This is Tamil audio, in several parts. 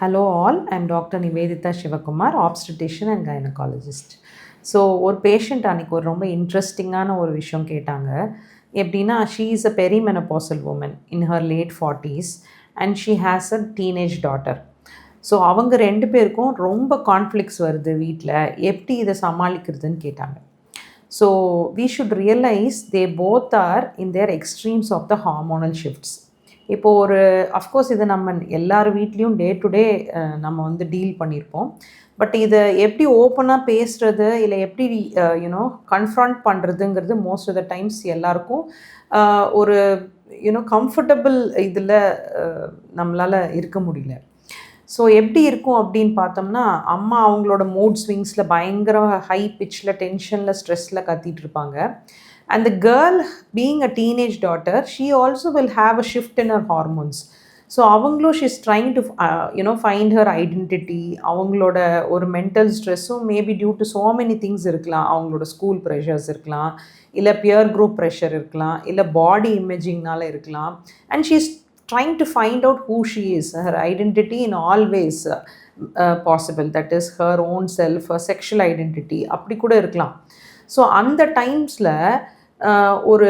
Hello all I'm doctor Nivedita Sivakumar obstetrician and gynaecologist so ஒரு பேஷண்ட் அன்றைக்கி ஒரு ரொம்ப இன்ட்ரெஸ்டிங்கான ஒரு விஷயம் கேட்டாங்க. எப்படின்னா she is a perimenopausal woman in her late forties and she has a teenage daughter so அவங்க ரெண்டு பேருக்கும் ரொம்ப கான்ஃப்ளிக்ஸ் வருது வீட்டில் எப்படி இதை சமாளிக்கிறதுன்னு கேட்டாங்க. So we should realise they both are in their extremes of the hormonal shifts இப்போது ஒரு அஃப்கோர்ஸ் இது நம்ம எல்லார் வீட்லேயும் டே டு டே நம்ம வந்து டீல் பண்ணியிருப்போம் பட் இதை எப்படி ஓப்பனாக பேசுகிறது இல்லை எப்படி யூனோ கன்ஃப்ரண்ட் பண்ணுறதுங்கிறது மோஸ்ட் ஆஃப் த டைம்ஸ் எல்லாருக்கும் ஒரு யூனோ கம்ஃபர்டபுள் இதில் நம்மளால் இருக்க முடியல. ஸோ எப்படி இருக்கும் அப்படின்னு பார்த்தோம்னா அம்மா அவங்களோட மூட் ஸ்விங்ஸில் பயங்கர ஹை பிச்சில் டென்ஷனில் ஸ்ட்ரெஸ்ஸில் கத்திட்டு இருப்பாங்க. And the girl being a teenage daughter she also will have a shift in her hormones so அவங்களும் she's trying to you know find her identity அவங்களோட ஒரு mental ஸ்ட்ரெஸ்ஸும் maybe due to so many things இருக்கலாம் அவங்களோட ஸ்கூல் ப்ரெஷர்ஸ் இருக்கலாம் இல்லை பியர் குரூப் ப்ரெஷர் இருக்கலாம் இல்லை பாடி இமேஜிங்னால இருக்கலாம் and she's trying to find out who she is her identity in always possible that is her own self her own அப்படி கூட இருக்கலாம் ஸோ அந்த டைம்ஸில் ஒரு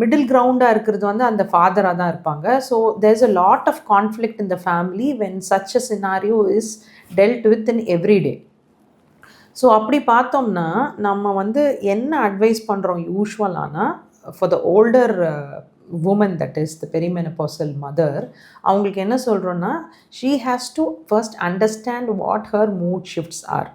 மிடில் கிரவுண்டாக இருக்கிறது வந்து அந்த ஃபாதராக தான் இருப்பாங்க. So there's a lot of conflict in the family when such a scenario is dealt with in everyday so அப்படி பார்த்தோம்னா நம்ம வந்து என்ன அட்வைஸ் பண்ணுறோம் யூஸ்வலானா for the older woman that is the perimenopausal mother அவங்களுக்கு என்ன சொல்கிறோன்னா she has to first understand what her mood shifts are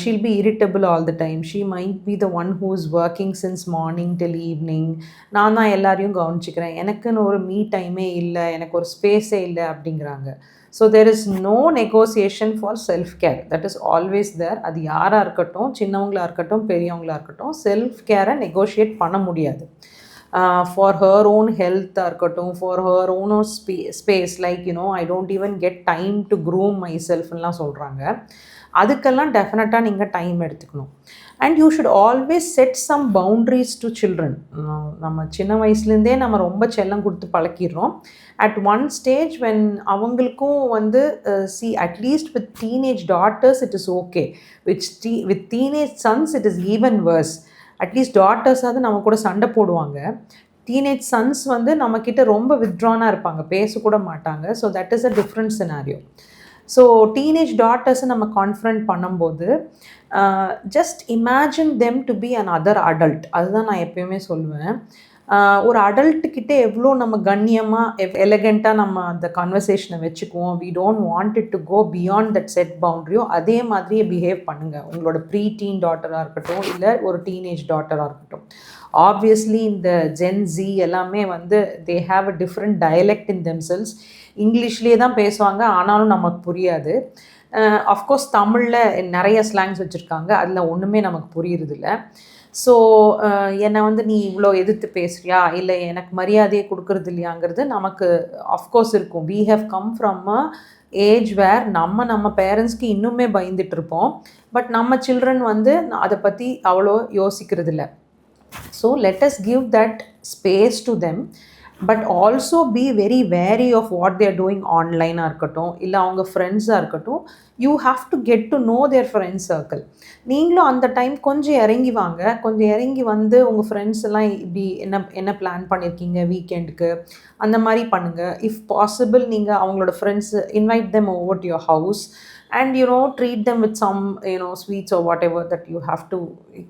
she'll be irritable all the time she might be the one who is working since morning till evening நான் தான் எல்லாரையும் கவனிச்சிக்கிறேன். எனக்குன்னு ஒரு மீ டைமே இல்லை. எனக்கு ஒரு ஸ்பேஸே இல்லை அப்படிங்கிறாங்க. So there is no negotiation for self care that is always there அது யாராக இருக்கட்டும் சின்னவங்களாக இருக்கட்டும் பெரியவங்களா இருக்கட்டும் செல்ஃப் கேரை நெகோஷியேட் பண்ண முடியாது. ஃபார் ஹர் ஓன் ஹெல்த்தாக இருக்கட்டும் for her own spa space like you know I don't even get time to groom my செல்ஃப்லாம் சொல்கிறாங்க அதுக்கெல்லாம் டெஃபினட்டாக நீங்கள் டைம் எடுத்துக்கணும். And you should always set some boundaries to children நம்ம சின்ன வயசுலேருந்தே நம்ம ரொம்ப செல்லம் கொடுத்து பழக்கிடுறோம். அட் ஒன் ஸ்டேஜ் வென் அவங்களுக்கும் வந்து see at least with teenage daughters it is okay which tea with teenage sons it is even worse at least டாட்டர்ஸாவது நம்ம கூட சண்டை போடுவாங்க. டீனேஜ் சன்ஸ் வந்து நம்மக்கிட்ட ரொம்ப வித்ட்ரானாக இருப்பாங்க. பேசக்கூட மாட்டாங்க. So that is a different scenario so teenage டாட்டர்ஸை நம்ம கான்ஃபரண்ட் பண்ணும்போது just imagine them to be an other adult அதுதான் நான் எப்பயுமே சொல்லுவேன். ஒரு அடல்ட்டுக்கிட்ட எவ்வளோ நம்ம கண்ணியமாக எவ் எலகெண்ட்டாக நம்ம அந்த கன்வர்சேஷனை வச்சுக்குவோம். We don't want it to go beyond that set பவுண்ட்ரியோ அதே மாதிரியே பிஹேவ் பண்ணுங்கள் உங்களோட ப்ரீ டீன் டாட்டராக இருக்கட்டும் இல்லை ஒரு டீனேஜ் டாட்டராக இருக்கட்டும். ஆப்வியஸ்லி இந்த ஜென் ஜி எல்லாமே வந்து they have a different dialect in themselves இங்கிலீஷ்லேயே தான் பேசுவாங்க ஆனாலும் நமக்கு புரியாது. அஃப்கோர்ஸ் தமிழில் நிறைய ஸ்லாங்ஸ் வச்சுருக்காங்க. அதில் ஒன்றுமே நமக்கு புரியுறதில்ல. ஸோ என்னை வந்து நீ இவ்வளோ எதிர்த்து பேசுறியா? இல்லை எனக்கு மரியாதையை கொடுக்கறது இல்லையாங்கிறது நமக்கு அஃப்கோர்ஸ் இருக்கும். We have come from a age where நம்ம நம்ம பேரண்ட்ஸ்க்கு இன்னுமே பயந்துட்டு இருப்போம் பட் நம்ம சில்ட்ரன் வந்து அதை பற்றி அவ்வளோ யோசிக்கிறது இல்லை so let us give that space to them but also be very wary of what they're doing ஆன்லைனாக இருக்கட்டும் இல்லை அவங்க ஃப்ரெண்ட்ஸாக இருக்கட்டும். You have to get to know their friends circle நீங்களும் அந்த டைம் கொஞ்சம் இறங்கி வாங்க. கொஞ்சம் இறங்கி வந்து உங்கள் ஃப்ரெண்ட்ஸ் எல்லாம் இப்படி என்ன என்ன பிளான் பண்ணியிருக்கீங்க வீக்கெண்டுக்கு அந்த மாதிரி பண்ணுங்கள் இஃப் பாசிபிள் நீங்கள் அவங்களோட friends invite them over to your house and you know treat them with some you know sweets or whatever that you have to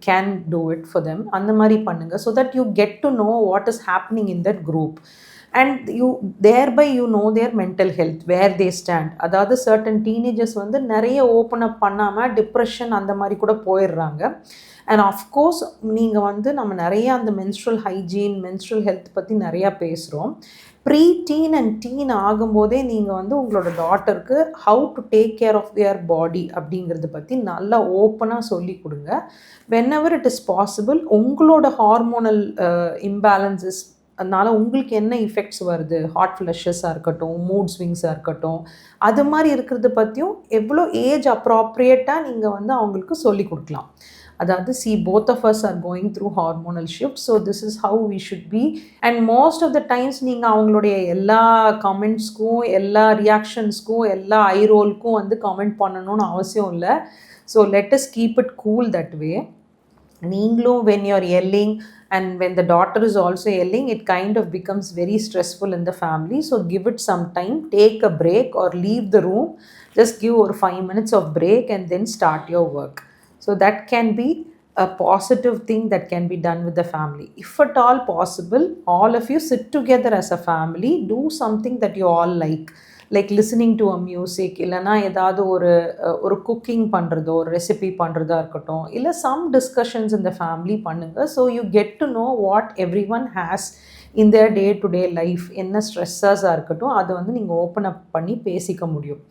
can do it for them அந்த மாதிரி பண்ணுங்க so that you get to know what is happening in that and you there by you know their mental health where they stand அதாவது சர்டன் டீனேஜர்ஸ் வந்து நிறைய ஓப்பன் அப் பண்ணாமல் டிப்ரெஷன் அந்த மாதிரி கூட போயிடுறாங்க. அண்ட் அஃப்கோர்ஸ் நீங்கள் வந்து நம்ம நிறைய அந்த மென்ஸ்ட்ரல் ஹைஜீன் மென்ஸ்ட்ரல் ஹெல்த் பற்றி நிறையா பேசுகிறோம் ப்ரீ டீன் அண்ட் டீன் ஆகும்போதே நீங்கள் வந்து உங்களோட டாட்டருக்கு how to take care of their body அப்படிங்கிறத பற்றி நல்லா ஓப்பனாக சொல்லி கொடுங்க. Whenever it is possible உங்களோட ஹார்மோனல் இம்பேலன்சஸ் uh, அதனால் உங்களுக்கு என்ன இஃபெக்ட்ஸ் வருது? ஹாட் ஃப்ளஷஸாக இருக்கட்டும் மூட் ஸ்விங்ஸாக இருக்கட்டும் அது மாதிரி இருக்கிறத பற்றியும் எவ்வளோ ஏஜ் அப்ராப்ரியேட்டாக நீங்கள் வந்து அவங்களுக்கு சொல்லி கொடுக்கலாம். அதாவது see both of us are going through hormonal shift so this is how we should be and most of the times நீங்கள் அவங்களுடைய எல்லா கமெண்ட்ஸ்க்கும் எல்லா ரியாக்ஷன்ஸ்க்கும் எல்லா ஐரோலுக்கும் வந்து கமெண்ட் பண்ணணும்னு அவசியம் இல்லை. So let's keep it cool that way நீங்களும் when you're yelling and when the daughter is also yelling it kind of becomes very stressful in the family so give it some time take a break or leave the room just give over 5 minutes of break and then start your work so that can be a positive thing that can be done with the family if at all possible all of you sit together as a family do something that you all like Like listening to a music இல்லைனா ஏதாவது ஒரு ஒரு குக்கிங் பண்ணுறதோ ஒரு ரெசிபி பண்ணுறதா இருக்கட்டும் இல்லை சம் டிஸ்கஷன்ஸ் இந்த ஃபேமிலி பண்ணுங்கள் so you get to know what every one has இந்த டே டு டே லைஃப் என்ன ஸ்ட்ரெஸ்ஸஸாக இருக்கட்டும் அதை வந்து நீங்கள் ஓப்பன் அப் பண்ணி பேசிக்க முடியும்.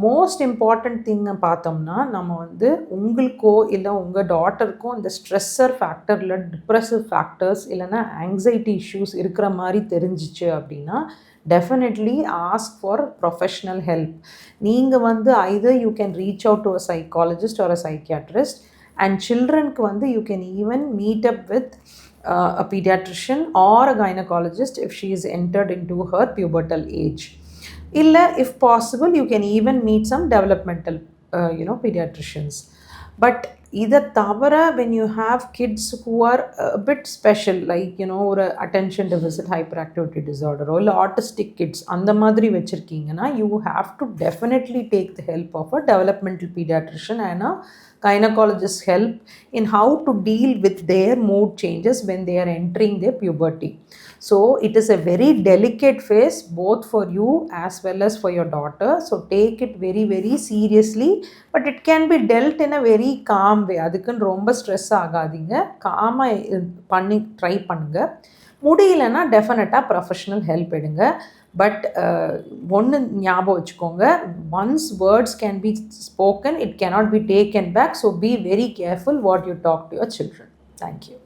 மோஸ்ட் இம்பார்ட்டண்ட் திங்கு பார்த்தோம்னா நம்ம வந்து உங்களுக்கோ இல்லை உங்கள் டாட்டருக்கோ இந்த ஸ்ட்ரெஸ்ஸர் ஃபேக்டரில் டிப்ரெசிவ் ஃபேக்டர்ஸ் இல்லைன்னா ஆங்ஸைட்டி இஷ்யூஸ் இருக்கிற மாதிரி தெரிஞ்சிச்சு அப்படின்னா definitely ask for professional help நீங்கள் வந்து either you can reach out to a psychologist ஒரு சைக்கியாட்ரிஸ்ட் அண்ட் சில்ட்ரனுக்கு வந்து you can even meet up with paediatrician or a gynaecologist if she is entered in to her pubertal age இல்லை if possible you can even meet some developmental you know paediatricians but இதை தவிர when you have kids who are bit special like you know ஒரு அட்டென்ஷன் டெபிசிட் ஹைப்பர் ஆக்டிவிட்டி டிசார்டரோ இல்லை ஆர்டிஸ்டிக் கிட்ஸ் அந்த மாதிரி வச்சுருக்கீங்கன்னா you have to definitely take the help of a developmental paediatrician and a gynecologist help in how to deal with their mood changes when they are entering their puberty. So it is a very delicate phase both for you as well as for your daughter so take it very very seriously but it can be dealt in a very calm way அதுக்குன்னு ரொம்ப ஸ்ட்ரெஸ் ஆகாதீங்க. காமாக பண்ணி ட்ரை பண்ணுங்கள் முடியலன்னா டெஃபினட்டாக ப்ரொஃபஷ்னல் ஹெல்ப் எடுங்க. பட் ஒன்று ஞாபகம் வச்சுக்கோங்க. Once words can be spoken it cannot be taken back so be very careful what you talk to your children thank you